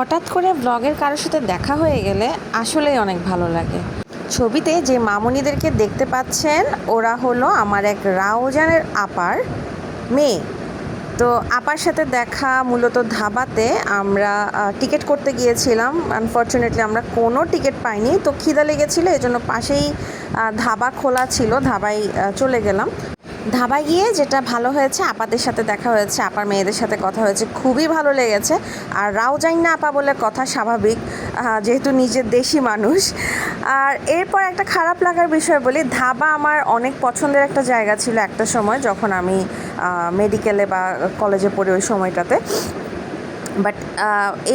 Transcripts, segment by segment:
হঠাৎ করে ব্লগের কারোর সাথে দেখা হয়ে গেলে আসলেই অনেক ভালো লাগে। ছবিতে যে মামুনিদেরকে দেখতে পাচ্ছেন, ওরা হলো আমার এক রাউজানের আপার মেয়ে। তো আপার সাথে দেখা মূলত ধাবাতে আমরা টিকিট করতে গিয়েছিলাম। আনফর্চুনেটলি আমরা কোনো টিকিট পাইনি। তো খিদা লেগেছিলো এই জন্য পাশেই ধাবা খোলা ছিল, ধাবায় চলে গেলাম। ধাবায় গিয়ে যেটা ভালো হয়েছে, আপাদের সাথে দেখা হয়েছে, আপার মেয়েদের সাথে কথা হয়েছে, খুবই ভালো লেগেছে। আর রাও যাই না আপা বলে কথা স্বাভাবিক যেহেতু নিজের দেশি মানুষ। আর এরপর একটা খারাপ লাগার বিষয় বলি, ধাবা আমার অনেক পছন্দের একটা জায়গা ছিল একটা সময়, যখন আমি মেডিকেলে বা কলেজে পড়ি ওই সময়টাতে। বাট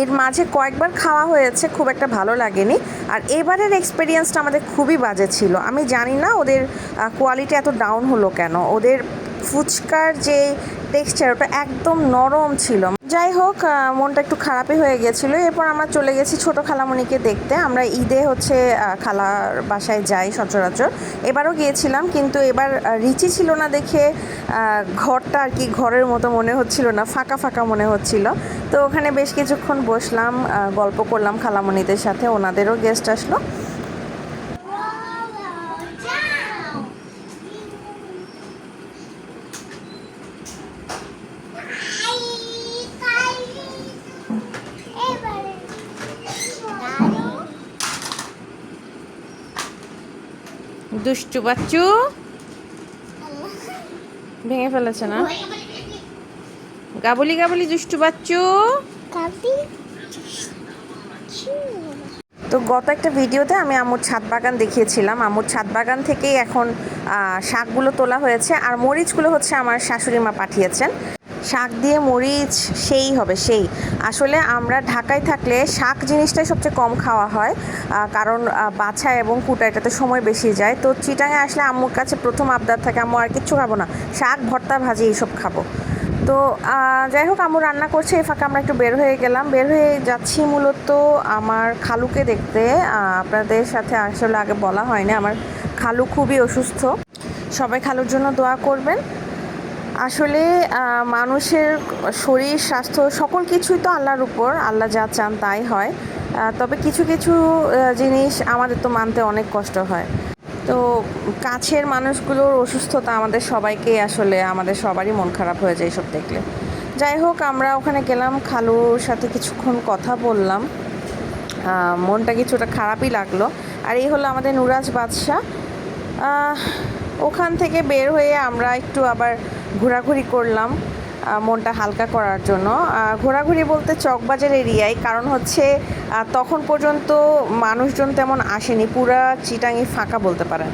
এর মাঝে কয়েকবার খাওয়া হয়েছে, খুব একটা ভালো লাগেনি। আর এবারের এক্সপিরিয়েন্সটা আমাদের খুবই বাজে ছিল। আমি জানি না ওদের কোয়ালিটি এত ডাউন হলো কেন। ওদের ফুচকার যে টেক্সচার ওটা একদম নরম ছিল। যাই হোক মনটা একটু খারাপই হয়ে গেছিল। এরপর আমরা চলে গেছি ছোট খালামণিকে দেখতে। আমরা ঈদে হচ্ছে খালার বাসায় যাই সচরাচর। এবারও গিয়েছিলাম, কিন্তু এবার রিচি ছিল না দেখে ঘরটা আর কি ঘরের মতো মনে হচ্ছিল না, ফাঁকা ফাঁকা মনে হচ্ছিল। তো ওখানে বেশ কিছুক্ষণ বসলাম গল্প করলাম খালামণিদের সাথে, ওনাদেরও গেস্ট আসলো। দুষ্টু বাচ্চু। ভেঙে ফেলেছে না? গাবলি গাবলি দুষ্টু বাচ্চু। তো গত একটা ভিডিওতে আমি আম্মুর ছাদ বাগান দেখিয়েছিলাম। আম্মুর ছাদ বাগান থেকেই এখন আহ, শাকগুলো তোলা হয়েছে। আর মরিচগুলো হচ্ছে আমার শাশুড়ি মা পাঠিয়েছেন। শাক দিয়ে মরিচ, সেই হবে, সেই। আসলে আমরা ঢাকায় থাকলে শাক জিনিসটাই সবচেয়ে কম খাওয়া হয় কারণ বাছা এবং কুটা, এটাতে সময় বেশি যায়। তো চিটাঙে আসলে আম্মুর কাছে প্রথম আবদার থাকে, আম্মু, আর কিচ্ছু খাব না, শাক, ভর্তা, ভাজি, এইসব খাব। তো যাই হোক, আম্মু রান্না করছে, এই ফাঁকে আমরা একটু বের হয়ে গেলাম। বের হয়ে যাচ্ছি মূলত আমার খালুকে দেখতে। আপনাদের সাথে আসলে আগে বলা হয়নি, আমার খালু খুবই অসুস্থ। সবাই খালুর জন্য দোয়া করবেন। আসলে মানুষের শরীর, স্বাস্থ্য সকল কিছুই তো আল্লাহর উপর, আল্লাহ যা চান তাই হয়। তবে কিছু কিছু জিনিস আমাদের তো মানতে অনেক কষ্ট হয়। তো কাছের মানুষগুলোর অসুস্থতা আমাদের সবাইকে আসলে, আমাদের সবারই মন খারাপ হয়ে যায় এসব দেখলে। যাই হোক, আমরা ওখানে গেলাম, খালুর সাথে কিছুক্ষণ কথা বললাম। মনটা কিছুটা খারাপই লাগল। আর এই হলো আমাদের নুরাজ বাদশাহ। ওখান থেকে বের হয়ে আমরা একটু আবার ঘোরাঘুরি করলাম মনটা হালকা করার জন্য। ঘোরাঘুরি বলতে চকবাজার এরিয়ায় কারণ হচ্ছে তখন পর্যন্ত মানুষজন তেমন আসেনি, পুরা চিটাঙি ফাঁকা বলতে পারেন।